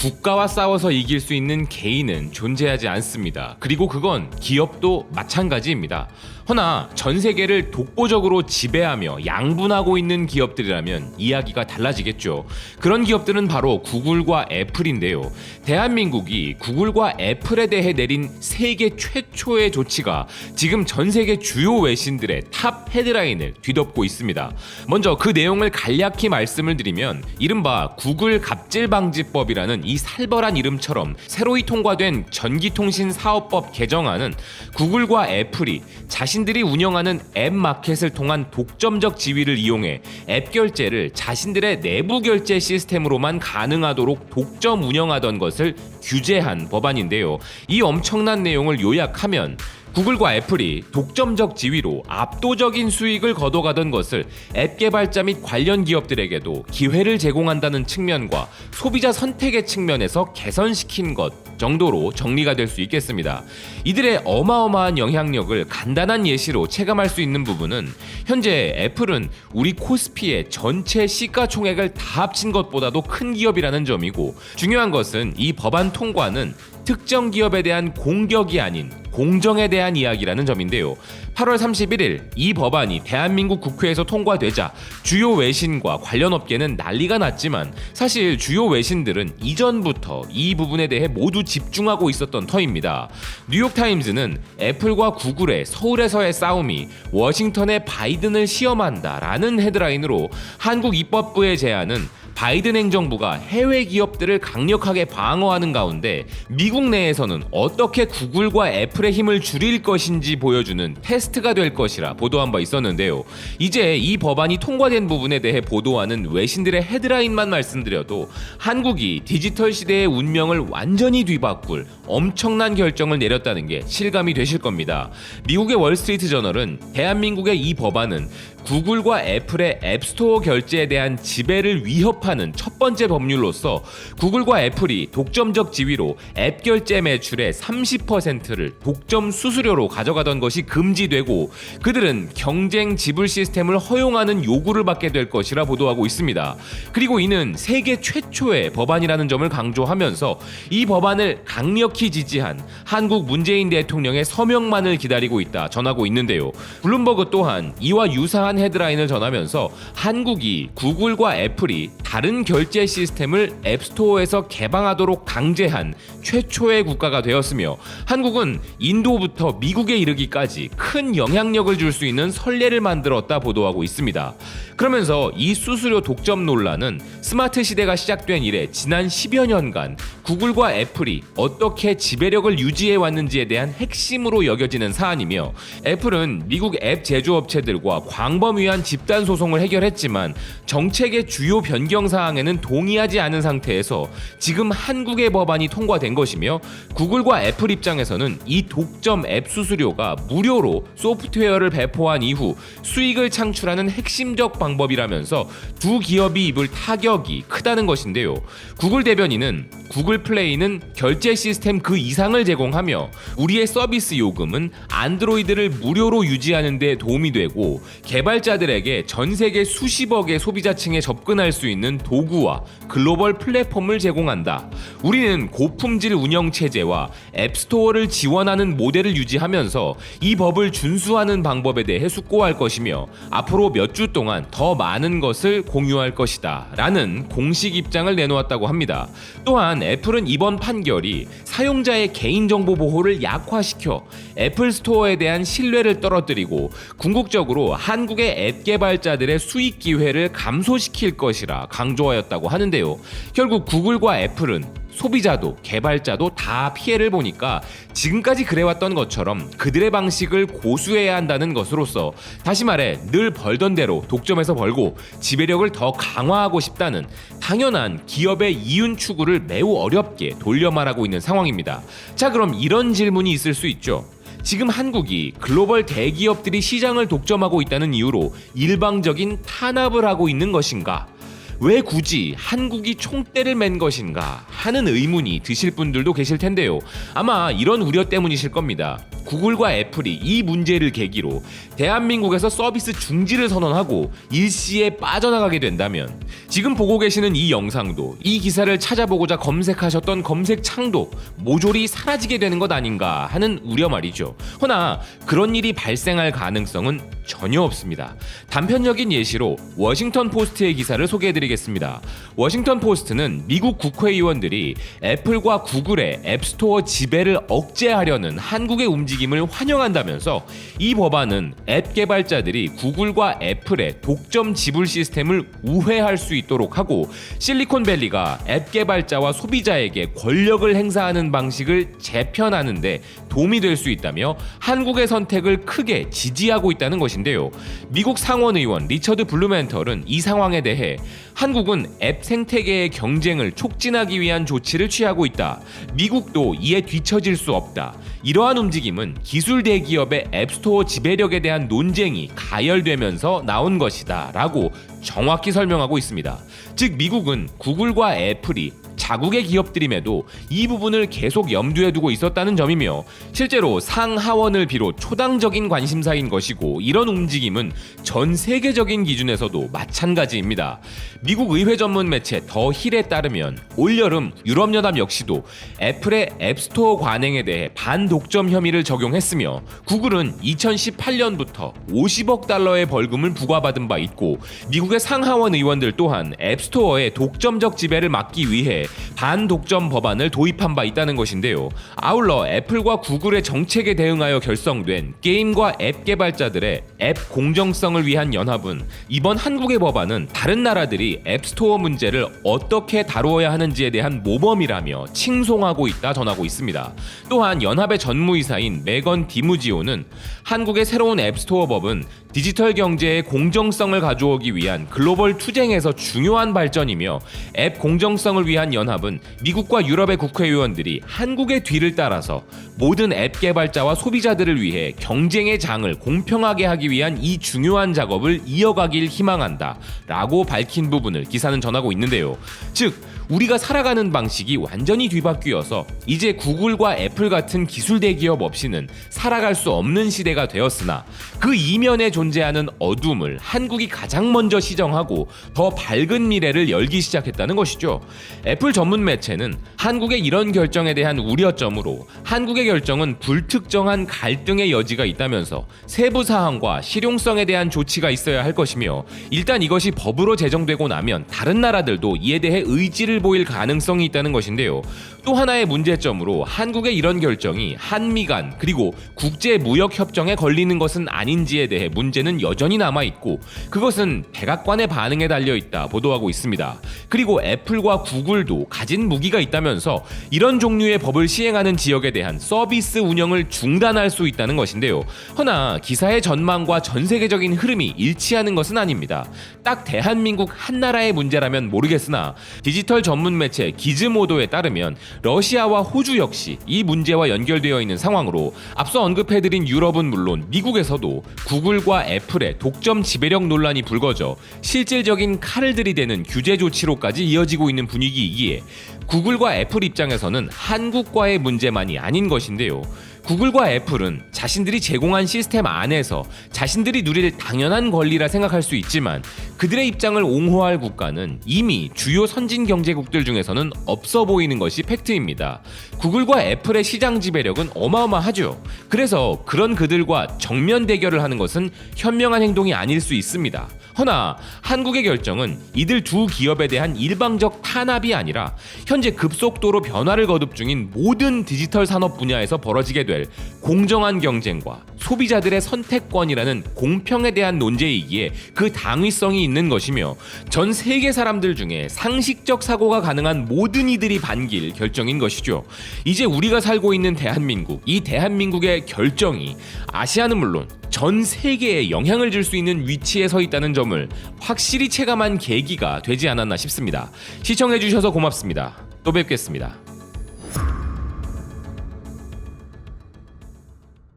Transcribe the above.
국가와 싸워서 이길 수 있는 개인은 존재하지 않습니다. 그리고 그건 기업도 마찬가지입니다. 허나 전 세계를 독보적으로 지배하며 양분하고 있는 기업들이라면 이야기가 달라지겠죠. 그런 기업들은 바로 구글과 애플인데요. 대한민국이 구글과 애플에 대해 내린 세계 최초의 조치가 지금 전 세계 주요 외신들의 탑 헤드라인을 뒤덮고 있습니다. 먼저 그 내용을 간략히 말씀을 드리면 이른바 구글 갑질 방지법이라는 이 살벌한 이름처럼 새로이 통과된 전기통신 사업법 개정안은 구글과 애플이 자신 들이 운영하는 앱 마켓을 통한 독점적 지위를 이용해 앱 결제를 자신들의 내부 결제 시스템으로만 가능하도록 독점 운영하던 것을 규제한 법안인데요. 이 엄청난 내용을 요약하면 구글과 애플이 독점적 지위로 압도적인 수익을 거둬가던 것을 앱 개발자 및 관련 기업들에게도 기회를 제공한다는 측면과 소비자 선택의 측면에서 개선시킨 것 정도로 정리가 될 수 있겠습니다. 이들의 어마어마한 영향력을 간단한 예시로 체감할 수 있는 부분은 현재 애플은 우리 코스피의 전체 시가총액을 다 합친 것보다도 큰 기업이라는 점이고 중요한 것은 이 법안 통과는 특정 기업에 대한 공격이 아닌 공정에 대한 이야기라는 점인데요. 8월 31일 이 법안이 대한민국 국회에서 통과되자 주요 외신과 관련 업계는 난리가 났지만 사실 주요 외신들은 이전부터 이 부분에 대해 모두 집중하고 있었던 터입니다. 뉴욕타임즈는 애플과 구글의 서울에서의 싸움이 워싱턴의 바이든을 시험한다라는 헤드라인으로 한국 입법부의 제안은 바이든 행정부가 해외 기업들을 강력하게 방어하는 가운데 미국 내에서는 어떻게 구글과 애플의 힘을 줄일 것인지 보여주는 테스트가 될 것이라 보도한 바 있었는데요. 이제 이 법안이 통과된 부분에 대해 보도하는 외신들의 헤드라인만 말씀드려도 한국이 디지털 시대의 운명을 완전히 뒤바꿀 엄청난 결정을 내렸다는 게 실감이 되실 겁니다. 미국의 월스트리트 저널은 대한민국의 이 법안은 구글과 애플의 앱스토어 결제에 대한 지배를 위협하는 첫 번째 법률로서 구글과 애플이 독점적 지위로 앱 결제 매출의 30%를 독점 수수료로 가져가던 것이 금지되고 그들은 경쟁 지불 시스템을 허용하는 요구를 받게 될 것이라 보도하고 있습니다. 그리고 이는 세계 최초의 법안이라는 점을 강조하면서 이 법안을 강력히 지지한 한국 문재인 대통령의 서명만을 기다리고 있다 전하고 있는데요. 블룸버그 또한 이와 유사한 헤드라인을 전하면서 한국이 구글과 애플이 다른 결제 시스템을 앱스토어에서 개방하도록 강제한 최초의 국가가 되었으며 한국은 인도부터 미국에 이르기까지 큰 영향력을 줄 수 있는 선례를 만들었다 보도하고 있습니다. 그러면서 이 수수료 독점 논란은 스마트 시대가 시작된 이래 지난 10여 년간 구글과 애플이 어떻게 지배력을 유지해 왔는지에 대한 핵심으로 여겨지는 사안이며 애플은 미국 앱 제조업체들과 광범 위한 집단 소송을 해결했지만 정책의 주요 변경 사항에는 동의하지 않은 상태에서 지금 한국의 법안이 통과된 것이며 구글과 애플 입장에서는 이 독점 앱 수수료가 무료로 소프트웨어를 배포한 이후 수익을 창출하는 핵심적 방법이라면서 두 기업이 입을 타격이 크다는 것인데요. 구글 대변인은 구글 플레이는 결제 시스템 그 이상을 제공하며 우리의 서비스 요금은 안드로이드를 무료로 유지하는 데 도움이 되고 개발자들에게 전 세계 수십억의 소비자층에 접근할 수 있는 도구와 글로벌 플랫폼을 제공한다. 우리는 고품질 운영 체제와 앱스토어를 지원하는 모델을 유지하면서 이 법을 준수하는 방법에 대해 숙고할 것이며 앞으로 몇 주 동안 더 많은 것을 공유할 것이다. 라는 공식 입장을 내놓았다고 합니다. 또한 애플은 이번 판결이 사용자의 개인정보 보호를 약화시켜 애플 스토어에 대한 신뢰를 떨어뜨리고 궁극적으로 한국의 앱 개발자들의 수익 기회를 감소시킬 것이라 강조하였다고 하는데요. 결국 구글과 애플은 소비자도 개발자도 다 피해를 보니까 지금까지 그래왔던 것처럼 그들의 방식을 고수해야 한다는 것으로서 다시 말해 늘 벌던 대로 독점해서 벌고 지배력을 더 강화하고 싶다는 당연한 기업의 이윤 추구를 매우 어렵게 돌려 말하고 있는 상황입니다. 자 그럼 이런 질문이 있을 수 있죠. 지금 한국이 글로벌 대기업들이 시장을 독점하고 있다는 이유로 일방적인 탄압을 하고 있는 것인가? 왜 굳이 한국이 총대를 맨 것인가 하는 의문이 드실 분들도 계실 텐데요. 아마 이런 우려 때문이실 겁니다. 구글과 애플이 이 문제를 계기로 대한민국에서 서비스 중지를 선언하고 일시에 빠져나가게 된다면 지금 보고 계시는 이 영상도 이 기사를 찾아보고자 검색하셨던 검색 창도 모조리 사라지게 되는 것 아닌가 하는 우려 말이죠. 허나 그런 일이 발생할 가능성은 전혀 없습니다. 단편적인 예시로 워싱턴 포스트의 기사를 소개해드리겠습니다. 워싱턴 포스트는 미국 국회의원들이 애플과 구글의 앱스토어 지배를 억제하려는 한국의 움직임 을 환영한다면서 이 법안은 앱 개발자들이 구글과 애플의 독점 지불 시스템을 우회할 수 있도록 하고 실리콘밸리가 앱 개발자와 소비자에게 권력을 행사하는 방식을 재편하는데 도움이 될 수 있다며 한국의 선택을 크게 지지하고 있다는 것인데요. 미국 상원 의원 리처드 블루멘털은 이 상황에 대해 한국은 앱 생태계의 경쟁을 촉진하기 위한 조치를 취하고 있다. 미국도 이에 뒤처질 수 없다. 이러한 움직임은 기술 대기업의 앱스토어 지배력에 대한 논쟁이 가열되면서 나온 것이다. 라고 정확히 설명하고 있습니다. 즉, 미국은 구글과 애플이 자국의 기업들임에도 이 부분을 계속 염두에 두고 있었다는 점이며 실제로 상하원을 비롯 초당적인 관심사인 것이고 이런 움직임은 전 세계적인 기준에서도 마찬가지입니다. 미국 의회 전문 매체 더 힐에 따르면 올여름 유럽연합 역시도 애플의 앱스토어 관행에 대해 반독점 혐의를 적용했으며 구글은 2018년부터 50억 달러의 벌금을 부과받은 바 있고 미국의 상하원 의원들 또한 앱스토어의 독점적 지배를 막기 위해 반독점 법안을 도입한 바 있다는 것인데요. 아울러 애플과 구글의 정책에 대응하여 결성된 게임과 앱 개발자들의 앱 공정성을 위한 연합은 이번 한국의 법안은 다른 나라들이 앱스토어 문제를 어떻게 다루어야 하는지에 대한 모범이라며 칭송하고 있다 전하고 있습니다. 또한 연합의 전무이사인 메건 디무지오는 한국의 새로운 앱스토어 법은 디지털 경제의 공정성을 가져오기 위한 글로벌 투쟁에서 중요한 발전이며 앱 공정성을 위한 연합은 미국과 유럽의 국회의원들이 한국의 뒤를 따라서 모든 앱 개발자와 소비자들을 위해 경쟁의 장을 공평하게 하기 위한 이 중요한 작업을 이어가길 희망한다 라고 밝힌 부분을 기사는 전하고 있는데요. 즉, 우리가 살아가는 방식이 완전히 뒤바뀌어서 이제 구글과 애플 같은 기술 대기업 없이는 살아갈 수 없는 시대가 되었으나 그 이면에 존재하는 어둠을 한국이 가장 먼저 시정하고 더 밝은 미래를 열기 시작했다는 것이죠. 애플 전문 매체는 한국의 이런 결정에 대한 우려점으로 한국의 결정은 불특정한 갈등의 여지가 있다면서 세부 사항과 실용성에 대한 조치가 있어야 할 것이며 일단 이것이 법으로 제정되고 나면 다른 나라들도 이에 대해 의지를 보일 가능성이 있다는 것인데요. 또 하나의 문제점으로 한국의 이런 결정이 한미 간 그리고 국제 무역 협정에 걸리는 것은 아닌지에 대해 문제는 여전히 남아 있고 그것은 백악관의 반응에 달려 있다 보도하고 있습니다. 그리고 애플과 구글도 가진 무기가 있다면서 이런 종류의 법을 시행하는 지역에 대한 서비스 운영을 중단할 수 있다는 것인데요. 허나 기사의 전망과 전 세계적인 흐름이 일치하는 것은 아닙니다. 딱 대한민국 한 나라의 문제라면 모르겠으나 디지털 전문 매체 기즈모도에 따르면 러시아와 호주 역시 이 문제와 연결되어 있는 상황으로 앞서 언급해드린 유럽은 물론 미국에서도 구글과 애플의 독점 지배력 논란이 불거져 실질적인 칼을 들이대는 규제 조치로까지 이어지고 있는 분위기이기에 구글과 애플 입장에서는 한국과의 문제만이 아닌 것인데요. 구글과 애플은 자신들이 제공한 시스템 안에서 자신들이 누릴 당연한 권리라 생각할 수 있지만 그들의 입장을 옹호할 국가는 이미 주요 선진 경제국들 중에서는 없어 보이는 것이 팩트입니다. 구글과 애플의 시장 지배력은 어마어마하죠. 그래서 그런 그들과 정면 대결을 하는 것은 현명한 행동이 아닐 수 있습니다. 허나 한국의 결정은 이들 두 기업에 대한 일방적 탄압이 아니라 현재 급속도로 변화를 거듭 중인 모든 디지털 산업 분야에서 벌어지게 될 공정한 경쟁과 소비자들의 선택권이라는 공평에 대한 논제이기에 그 당위성이 있는 것이며 전 세계 사람들 중에 상식적 사고가 가능한 모든 이들이 반길 결정인 것이죠. 이제 우리가 살고 있는 대한민국, 이 대한민국의 결정이 아시아는 물론 전 세계에 영향을 줄 수 있는 위치에 서 있다는 점을 확실히 체감한 계기가 되지 않았나 싶습니다. 시청해주셔서 고맙습니다. 또 뵙겠습니다.